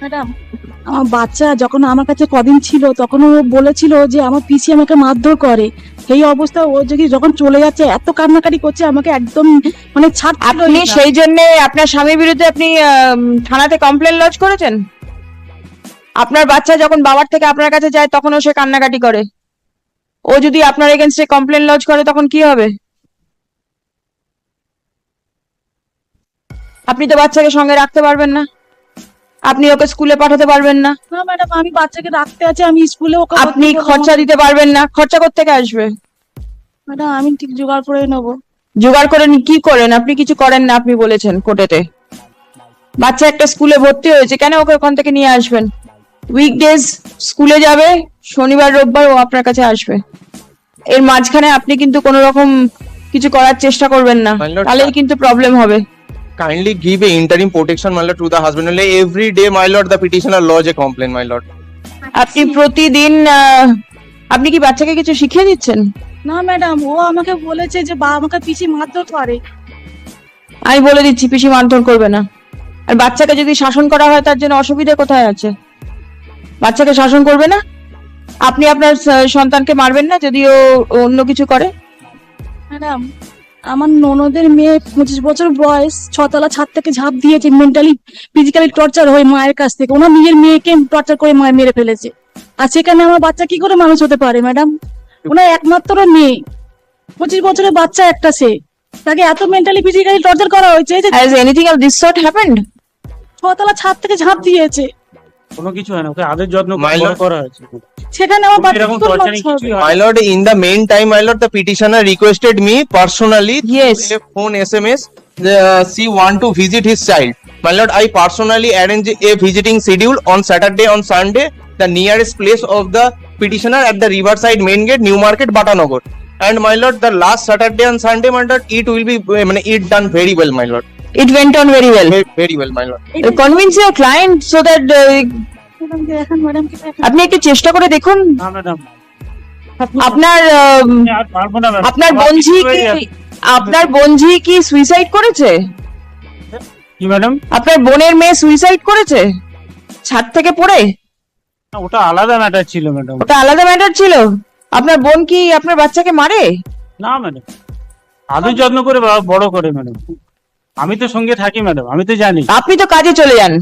Madam আমার বাচ্চা যখন আমার কাছে কদিন ছিল তখন ও বলেছিল যে আমার পিসি আমাকে মারধর করে। সেই অবস্থা ও যদি যখন চলে যাচ্ছে এত কান্নাকাটি করছে আমাকে একদম মানে ছাড় আপনি সেই জন্য আপনার স্বামীর বিরুদ্ধে আপনি থানাতে কমপ্লেন লজ করেছেন? আপনার বাচ্চা যখন বাবার থেকে আপনার কাছে যায় তখন ও সে কান্নাকাটি করে। ও যদি আপনার এগেনস্টে কমপ্লেন লজ করে তখন কি হবে? আপনি তো বাচ্চাকে সঙ্গে রাখতে পারবেন না। আপনি ওকে স্কুলে পাঠাতে পারবেন না। না ম্যাডাম আমি বাচ্চাকে রাখতে আছে আমি স্কুলে ওকে আপনি খরচা দিতে পারবেন না। খরচা থেকে আসবে? ম্যাডাম আমি ঠিক জোগাড় করে নেব। জোগাড় করে নি- কি করেন? আপনি কিছু করেন না আপনি বলেছেন কোর্টেতে। বাচ্চা একটা স্কুলে ভর্তি হয়েছে কেন ওকে ওখান থেকে নিয়ে আসবেন? উইকডেজ স্কুলে যাবে শনিবার রোববার ও আপনার কাছে আসবে। এর মাঝখানে আপনি কিন্তু কোনো রকম কিছু করার চেষ্টা করবেন না। তাহলেই কিন্তু প্রবলেম হবে। Kindly give a interim protection, my lord, to the husband. Only every day, my lord, the petitioner lodge a complaint, my lord. আপনি প্রতিদিন আহ, আপনি কি বাচ্চাকে কিছু শিখিয়ে দিচ্ছেন? না ম্যাডাম ও আমাকে বলেছে যে বা আমাকে পিসি মারধর করে। আমি বলে দিচ্ছি পিসি মারধর করবে না। আর বাচ্চাকে যদি শাসন করা হয় তার জন্য অসুবিধা কোথায় আছে? বাচ্চাকে শাসন করবে না? আপনি আপনার সন্তানকে মারবেন না যদি ও অন্য কিছু করে? ম্যাডাম আমার ননদের মেয়ে পঁচিশ বছর বয়স ছতলা ছাদ থেকে ঝাঁপ দিয়েছে মেন্টালি ফিজিক্যালি টর্চার হয়ে মায়ের কাছ থেকে। ওনার নিজের মেয়েকে টর্চার করে মায়ের মেরে ফেলেছে। আর সেখানে আমার বাচ্চা কি করে মানুষ হতে পারে ম্যাডাম ওনার একমাত্র মেয়ে। পঁচিশ বছরের বাচ্চা একটা সে। তাকে এত মেন্টালি ফিজিক্যালি টর্চার করা হয়েছে যে anything of this sort happened ছতলা ছাদ থেকে ঝাঁপ দিয়েছে। কোনো কিছু হয় না ওকে আদের যত্ন My lord- করা হয়েছে সেখানে আমার বাচ্চা এরকম টর্চারিং হয় lord, in the meantime, my lord, the petitioner requested me personally Yes. through a phone SMS. The, want to visit his child. My lord, I personally arrange a visiting schedule on Saturday, on Sunday, the nearest place of the petitioner at the Riverside Main Gate, New Market, Batanagar. And my lord, the last Saturday and Sunday, my lord, it will be, I mean, it done very well, my lord. It went on very well Very, very well, my lord. Client so that ম্যাডামকে দেখান ম্যাডামকে দেখান আপনি একটু চেষ্টা করে দেখুন। না ম্যাডাম আপনার আম, আর পারব না ম্যাডাম আপনার বঞ্জি কি আপনার বঞ্জি কি সুইসাইড করেছে? কি ম্যাডাম? আপনার বোনের মেয়ে সুইসাইড করেছে? ছাদ থেকে পড়ে? ওটা আলাদা ম্যাটার ছিল ম্যাডাম। ওটা আলাদা ম্যাটার ছিল? আপনার বোন কি আপনার বাচ্চাকে মারে? না ম্যাডাম। আদর যত্ন করে বা- বড় করে ম্যাডাম। আমি তো সঙ্গে থাকি ম্যাডাম। আমি তো জানি। আপনি তো কাজে চলে যান।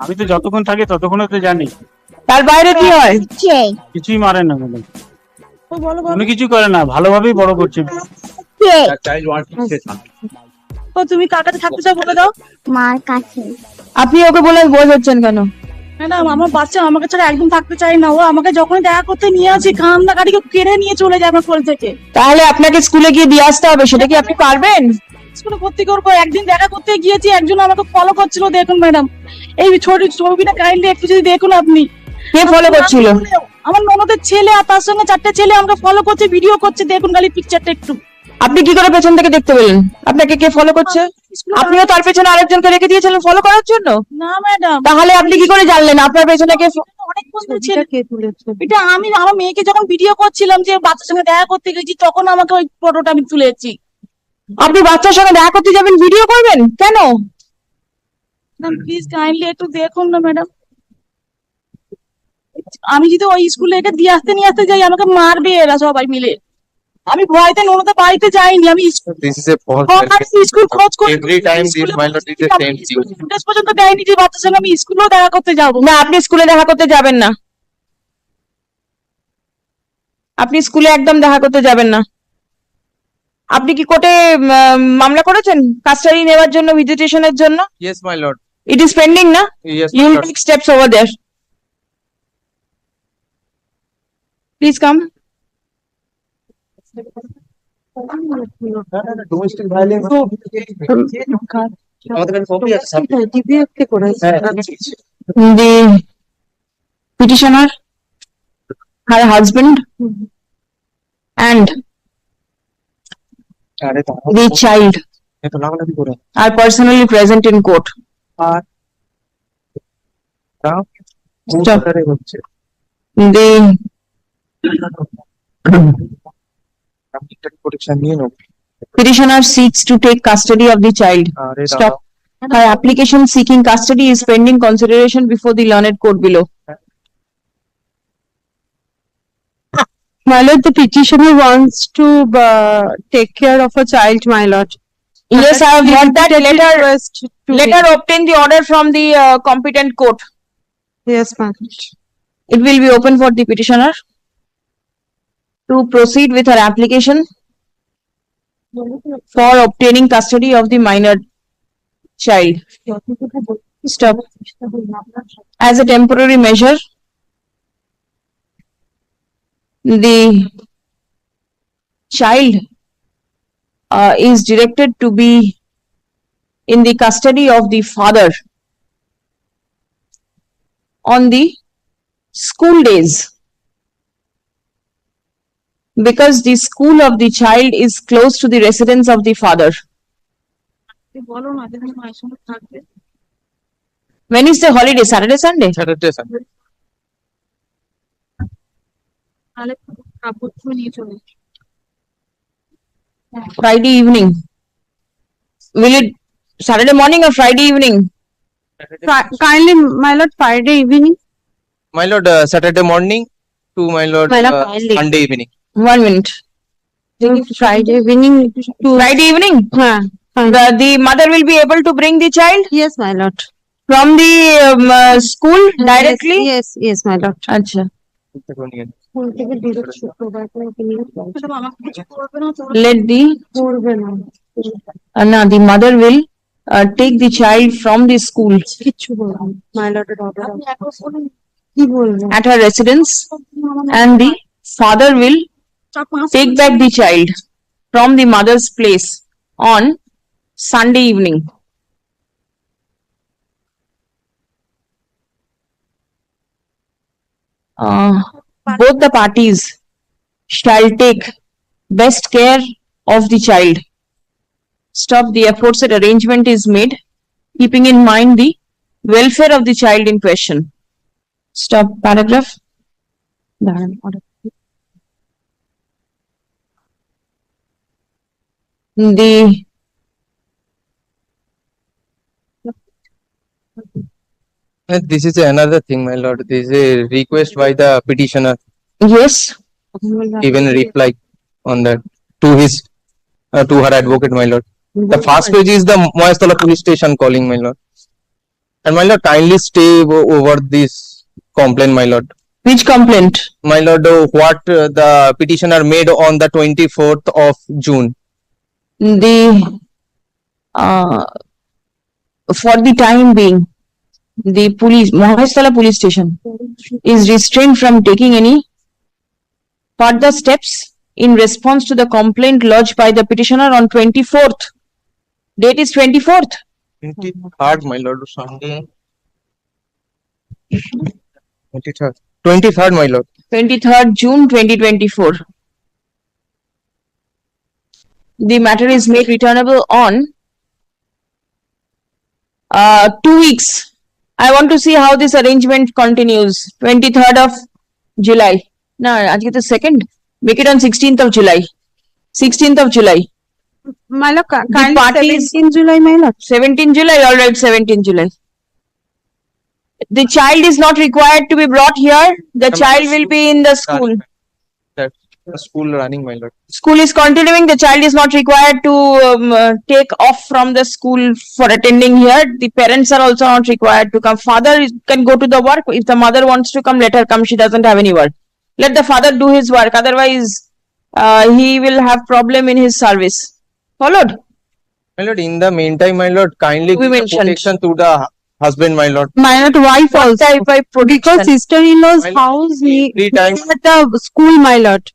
আমি তো যতক্ষণ থাকি ততক্ষণ তো জানি। তার বাইরে কি হয়? কিছুই। মারে না ম্যাডাম। উনি কিছু করে না ভালোভাবেই বড় করছে। ও তুমি কার কাছে থাকতে চাও বলে দাও। মার কাছে। আপনি ওকে বলে বোঝাচ্ছেন কেন? ম্যাডাম আমার বাচ্চা আমাকে ছাড়া একদম থাকতে চাই না। ও আমাকে যখনই দেখা করতে নিয়ে আসি কান্দা গাড়িকে কেড়ে নিয়ে চলে যায় আমার কোল থেকে। তাহলে আপনাকে স্কুলে গিয়ে দিয়ে আসতে হবে সেটা কি আপনি পারবেন? স্কুলে ভর্তি করব একদিন দেখা করতে গিয়েছি একজন আমাকে ফলো করছিল দেখুন ম্যাডাম এই ছোট ছবিটা কাইন্ডলি একটু যদি দেখুন আপনি। কে ফলো করছিল? আমার ননদের ছেলে আর তার সঙ্গে চারটে ছেলে আমাকে ফলো করছে ভিডিও করছে দেখুন খালি পিকচারটা একটু। আপনি কি করে পেছন থেকে দেখতে পেলেন? আপনাকে কে ফলো করছে? আপনিও তার পেছনে আরেকজনকে রেখে দিয়েছিলেন ফলো করার জন্য? না ম্যাডাম তাহলে আপনি কি করে জানলেন? আপনার পেছনে কে অনেক বন্ধু ছেলে। এটা আমি আমার মেয়েকে যখন ভিডিও করছিলাম যে বাচ্চার সঙ্গে দেখা করতে গেছি তখন আমাকে ওই ফটোটা আমি তুলেছি। আপনি বাচ্চার সঙ্গে দেখা করতে যাবেন ভিডিও করবেন? কেন? ম্যাডাম প্লিজ কাইন্ডলি একটু দেখুন না ম্যাডাম আমি যদি ওই স্কুলে একে দিয়ে আসতে নিয়ে আসতে যাই আমাকে মারবে এরা সবাই মিলে। আমি ভয়তে ননদের বাড়িতে যাইনি আমি স্কুল খোঁজ করে পর্যন্ত দেয়নি যে বাচ্চার সঙ্গে আমি স্কুলেও দেখা করতে যাব। না আপনি স্কুলে দেখা করতে যাবেন না। আপনি স্কুলে একদম দেখা করতে যাবেন না। আপনি কি কোর্টে মামলা করেছেন? কাস্টারি নেওয়ার জন্য ভিজিটেশনের জন্য? Yes my lord it is pending না? Yes you will take steps over there please come domestic violence আমাদের কাছে কপি আছে। ডিবিএফকে করেছে the petitioner husband and the child are personally present in court. The petitioner seeks to take custody of the child. Stop. Her application seeking custody is pending consideration before the learned court below. My lord, the petitioner wants to uh, take care of a child, my lord. Yes, I have got that letter. request to Let her obtain the order from the uh, competent court. Yes, my lord. It will be open for the petitioner to proceed with her application for obtaining custody of the minor child. Stop. As a temporary measure, the child uh, is directed to be in the custody of the father on the school days because the school of the child is close to the residence of the father. When is the holiday? Saturday, Sunday? Saturday, Sunday. তাহলে কাপড় ধুয়ে নিয়ে চলে আসবে। Friday evening? Will it Saturday morning or Friday evening? Fri- Kindly, my lord, Friday evening. My lord, uh, Saturday morning to my lord, My lord, uh, kindly. Sunday evening. One minute. Friday evening to. Friday evening? Huh, fine. The, the mother will be able to bring the child Yes, my lord. from the um, uh, school directly? Yes, yes, my lord. Acha. Madam আমাকে কিছু করবে না তো Let the, করবে না uh, no, the mother will uh, take the child from the school কিচ্ছু বলবে মাই লর্ডের order আপনি একবার বলুন কি বলবো at her residence and the father will চার পাঁচ take back the child from the mother's place on Sunday evening. Uh, both the parties shall take best care of the child. Stop the aforesaid arrangement is made, keeping in mind the welfare of the child in question. Stop paragraph. The This is another thing, my lord. This is a request by the petitioner, yes, even reply on that to his, uh, to her advocate, my lord. The first page is the Moyastola police station calling, my lord. And my lord, kindly stay o- over this complaint, my lord. which complaint? My lord, uh, what uh, the petitioner made on the twenty-fourth of June. The uh, for the time being, the police, Mahastala police station is restrained from taking any further steps in response to the complaint lodged by the petitioner on twenty-fourth. Date is twenty-fourth. Twenty-third, my lord, Sunday. Twenty-third. Twenty-third, my lord. twenty-third June twenty twenty-four. The matter is made returnable on uh, two weeks. I want to see how this arrangement continues. Twenty-third of July. No, আজকে তো second. Make it on sixteenth of July. Sixteenth of July. My lord, ki- kindly parties- seventeen July, my lord. Seventeen July, all right, seventeen July. The child is not required to be brought here. The Come on, child will be in the school. That the school running, my lord. school is continuing, the child is not required to um, uh, take off from the school for attending here. The parents are also not required to come. Father is- can go to the work. If the mother wants to come, let her come. She doesn't have any work. Let the father do his work. Otherwise, uh, he will have problem in his service. Followed? My lord, in the meantime, my lord, kindly We give mentioned. protection to the husband, my lord. My lord, wife What also. type of Because protection? sister-in-law's house ne- Three times, at the school, my lord.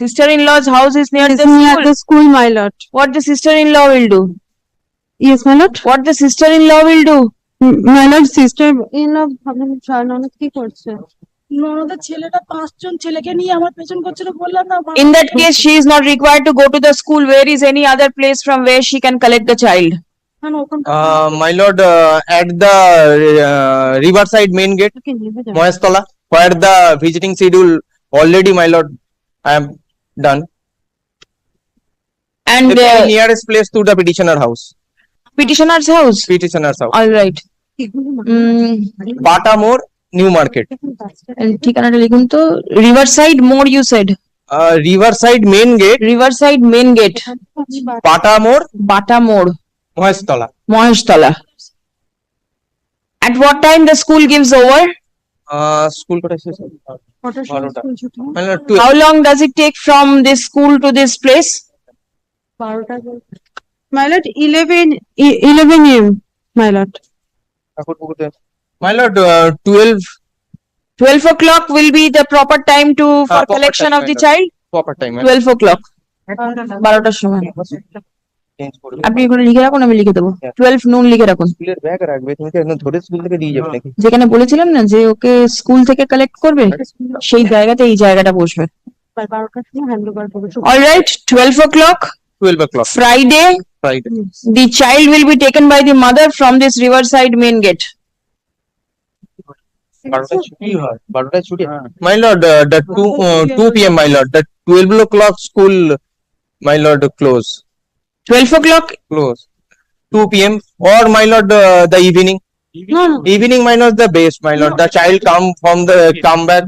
Sister-in-law's house is near Is the near school. the school, my lord. What the sister-in-law will do? Yes, my lord. What the sister-in-law will do? M- My lord, sister-in-law ভাবলাম ননদ কি করছে? ননদের ছেলেটা পাঁচজন ছেলেকে নিয়ে আমার পেছন করছিল বললাম না In that case, she is not required to go to the school. Where is any other place from where she can collect the child? না, ওখানটা uh, my lord, uh, at the uh, riverside main gate, ওকে নেবে যাও। Moyastola, where the visiting schedule already, my lord, I am done. And The uh, nearest place to the petitioner house. petitioner's house petitioner's house all right um, bata more new market ঠিকানাটা লিখুন তো riverside মোড় you said uh, riverside main gate riverside main gate bata more Bata মোড় Maheshtala Maheshtala at what time the school gives over uh, school কোথায় শেষ হবে? বারোটা মানে twelve how long does it take from this school to this place My lord, eleven, e- eleven AM, my lord. my lord uh, 12 12 o'clock will be the proper time to for proper collection time, of the madam. child proper time 12 o'clock বারোটার সময় change করে আপনি এখানে লিখে রাখুন আমি লিখে দেবো টুয়েলভ নুন লিখে রাখুন স্কুলের ব্যাগ রাখবে তুমি কি একদম ধরে স্কুল থেকে দিয়ে যাবে নাকি যেখানে বলেছিলাম না যে ওকে স্কুল থেকে কালেক্ট করবে সেই জায়গাতে এই জায়গাটা বসবে all right twelve o'clock 12 o'clock Friday Friday the child will be taken by the mother from this riverside main gate বারোটায় ছুটি হয় বারোটায় ছুটি my lord uh, the 2 uh, 2 pm my lord the 12 o'clock school my lord close 12 o'clock? Close. 2 pm or my lord uh, the evening? No, no. evening my lord the best my lord. The child come from the come back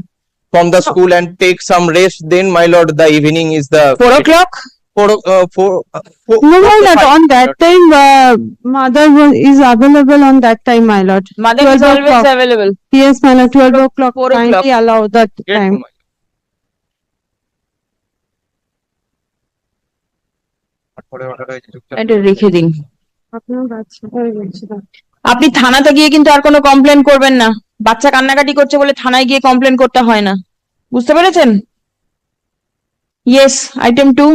from the school and take some rest. Then my lord the evening is the 4 o'clock? Four, uh, four, uh, four, No, four my lord, five, on that lord. time, uh, mother was, is available on that time, my lord. mother is always o'clock. available. Yes, my lord, twelve o'clock, Four kindly o'clock. allow that Get time. To my- হয়েছে চুপচাপ। এটা রেখে দিন আপনি থানাতে গিয়ে কিন্তু আর কোনো কমপ্লেন করবেন না বাচ্চা কান্নাকাটি করছে বলে থানায় গিয়ে কমপ্লেন করতে হয় না বুঝতে পেরেছেন ইয়েস আইটেম টু